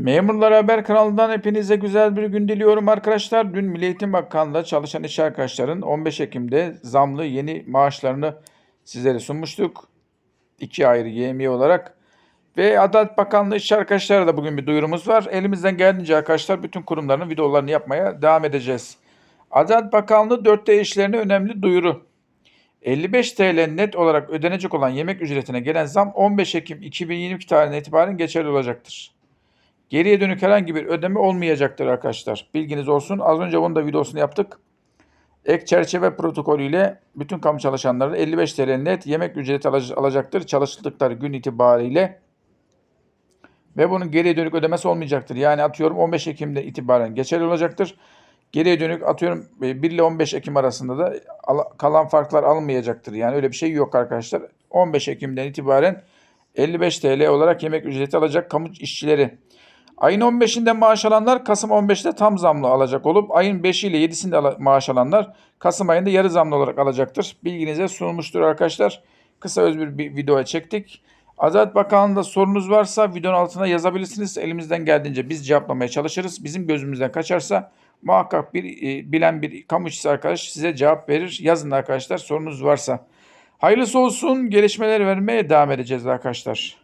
Memurlar Haber kanalından hepinize güzel bir gün diliyorum arkadaşlar. Dün Milli Eğitim Bakanlığı'nda çalışan iş arkadaşların 15 Ekim'de zamlı yeni maaşlarını sizlere sunmuştuk. İki ayrı YMİ olarak. Ve Adalet Bakanlığı iş arkadaşlara da bugün bir duyurumuz var. Elimizden geldiğince arkadaşlar bütün kurumların videolarını yapmaya devam edeceğiz. Adalet Bakanlığı 4D işlerine önemli duyuru. 55 TL net olarak ödenecek olan yemek ücretine gelen zam 15 Ekim 2022 tarihine itibaren geçerli olacaktır. Geriye dönük herhangi bir ödeme olmayacaktır arkadaşlar. Bilginiz olsun. Az önce bunun da videosunu yaptık. Ek çerçeve protokolüyle bütün kamu çalışanları 55 TL net yemek ücreti alac- alacaktır çalıştıkları gün itibariyle. Ve bunun geriye dönük ödemesi olmayacaktır. Yani atıyorum 15 Ekim'de itibaren geçerli olacaktır. Geriye dönük atıyorum e, 1 ile 15 Ekim arasında da al- kalan farklar alınmayacaktır. Yani öyle bir şey yok arkadaşlar. 15 Ekim'den itibaren 55 TL olarak yemek ücreti alacak kamu işçileri. Ayın 15'inde maaş alanlar Kasım 15'te tam zamlı alacak olup ayın 5 ile 7'sinde ala- maaş alanlar Kasım ayında yarı zamlı olarak alacaktır. Bilginize sunulmuştur arkadaşlar. Kısa öz bir, bir video çektik. Adalet Bakanlığı'nda sorunuz varsa videonun altına yazabilirsiniz. Elimizden geldiğince biz cevaplamaya çalışırız. Bizim gözümüzden kaçarsa muhakkak bir e, bilen bir kamu işçisi arkadaş size cevap verir. Yazın arkadaşlar sorunuz varsa. Hayırlısı olsun. Gelişmeler vermeye devam edeceğiz arkadaşlar.